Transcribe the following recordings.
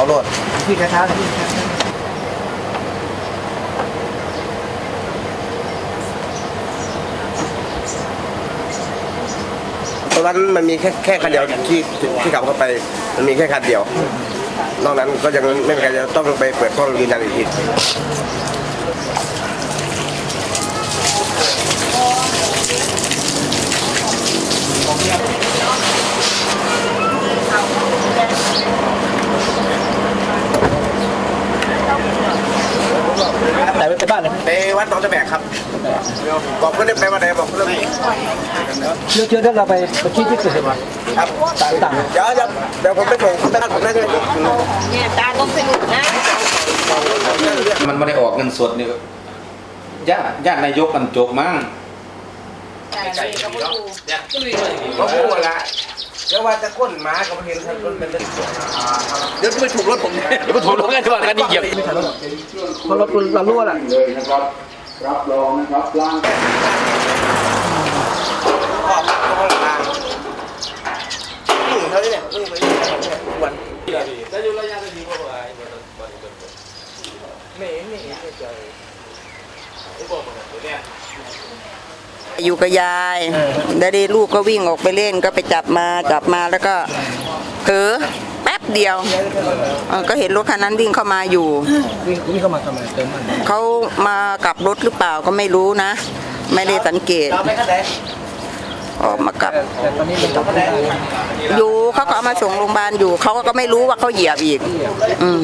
เอาโลดพี่ช้าๆเลยพี่ช้าตรงนั้นมันมีแค่แค่คันเดียวที่ที่ขับเข้าไป มันมีแค่คันเดียว นอกนั้นก็ยังไม่มีใครจะต้องไปเปิดกล้องยืนยันอีกที ไหนไปบ้านเลยไปวัดหนองตะแบกครับ บอกเพื่อนไปวันไหนบอกเพื่อนเชื่อเชื่อถ้าเราไปไปที่ที่เกิดเหตุมาครับต่างต่างเดี๋ยวเดี๋ยวเดี๋ยวผมไปส่งบ้านผมได้เลยเนี่ยตาต้องสนุกนะมันไม่ได้ออกเงินสดนี่ญาติญาตินายกกันจบมั้งไก่ก็ไม่ดูก็พูดละ เดี๋ยวว่าจะก้นหมากับเห็นท่านก้นเป็นเดี๋ยวจะไปถูกรถผมเดี๋ยวมาถูกลงกันก่อนกันนี่เหยียบไม่ทันแล้วหรอกเพราะรถเรารั่วแหละเลยนะครับรับรองนะครับร่างขอบตรงกลางนี่เท่านี้เนี่ยนี่ไปทุกวันอ ยู่กับยายแล้วดีลูกก็วิ่งออกไปเล่นก็ไปจับมาจับมาแล้วก็เผลอแป๊บเดียวเออก็เห็นรถคันนั้นวิ่งเข้ามาอยู่ วิ่งวิ่งเข้ามาทำไมเติมมันเขามากลับรถหรือเปล่าก็ไม่รู้นะ ไม่ได้สังเกต เราไปขั้นไหนออกมากลับแต่แต่ตอนนี้มันจับไม่ได้อยู่เขาก็เอามาส่งโรงพยาบาลอยู่เขาก็ไม่รู้ว่าเขาเหยียบอีก อืม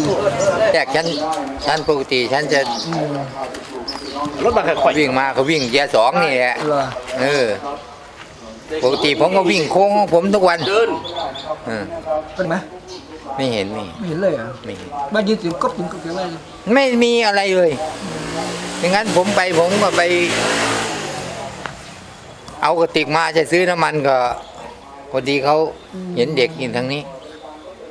จากฉันฉันปกติฉันจะ รถมาค่อยวิ่งมาก็วิ่งเกียร์สองนี่แหละๆเหรอเออปกติผมก็วิ่งโค้งของผมทุกวันเออเป็นไหมไม่เห็นไม่ไม่เห็นเลยเหรอะไม่เห็นมายืนสิงก็ถึงก็เกี่ยวอะไรไม่มีอะไรเลยอย่างนั้นผมไปผมก็ไป เอากระติกมาจะซื้อน้ำมันก็พอดีเขาเห็นเด็กอยู่ทางนี้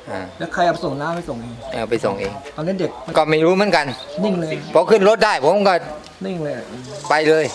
อ่าแล้วใครเอาไปส่งน้ำไปส่งเองเอาไปส่งเอง ตอนนั้นเด็กก็ไม่รู้เหมือนกัน นิ่งเลยพอขึ้นรถได้ผมก็ นิ่งเลย ไปเลย